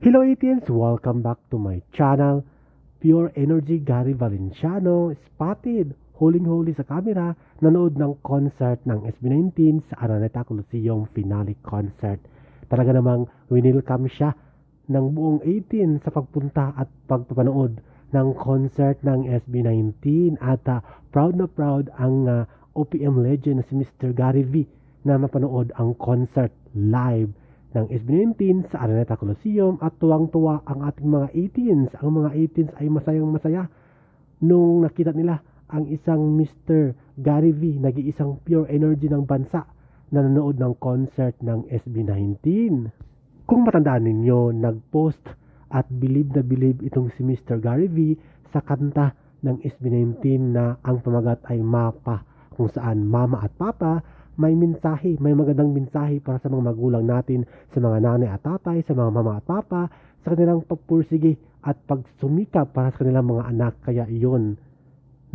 Hello 18s! Welcome back to my channel. Pure Energy Gary Valenciano spotted huling-huli sa camera nanood ng concert ng SB19 sa Araneta Coliseum finale concert. Talaga namang winilcome siya ng buong 18 sa pagpunta at pagpapanood ng concert ng SB19 at uh, proud na proud ang uh, OPM legend na si Mr. Gary V na mapanood ang concert live ng SB19 sa Araneta Coliseum at tuwang-tuwa ang ating mga 18s. Ang mga 18s ay masayang masaya nung nakita nila ang isang Mr. Gary V, nag-iisang pure energy ng bansa na nanood ng concert ng SB19. Kung matandaan ninyo, nag-post at believe na believe itong si Mr. Gary V sa kanta ng SB19 na ang pamagat ay Mapa kung saan mama at papa may mensahe, may magandang mensahe para sa mga magulang natin, sa mga nanay at tatay, sa mga mama at papa, sa kanilang pagpursige at pagsumikap para sa kanilang mga anak. Kaya iyon,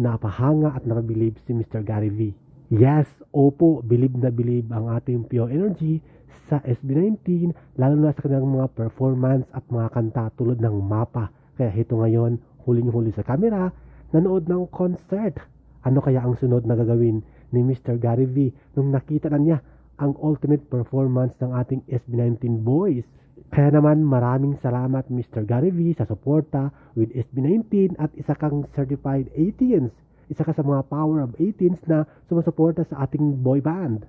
napahanga at napabilib si Mr. Gary V. Yes, opo, bilib na bilib ang ating Pure Energy sa SB19, lalo na sa kanilang mga performance at mga kanta tulad ng mapa. Kaya ito ngayon, huling-huli sa camera, nanood ng concert. Ano kaya ang sunod na gagawin ni Mr. Gary V nung nakita na niya ang ultimate performance ng ating SB19 boys. Kaya naman maraming salamat Mr. Gary V sa suporta with SB19 at isa kang certified 18s. Isa ka sa mga power of 18s na sumusuporta sa ating boy band.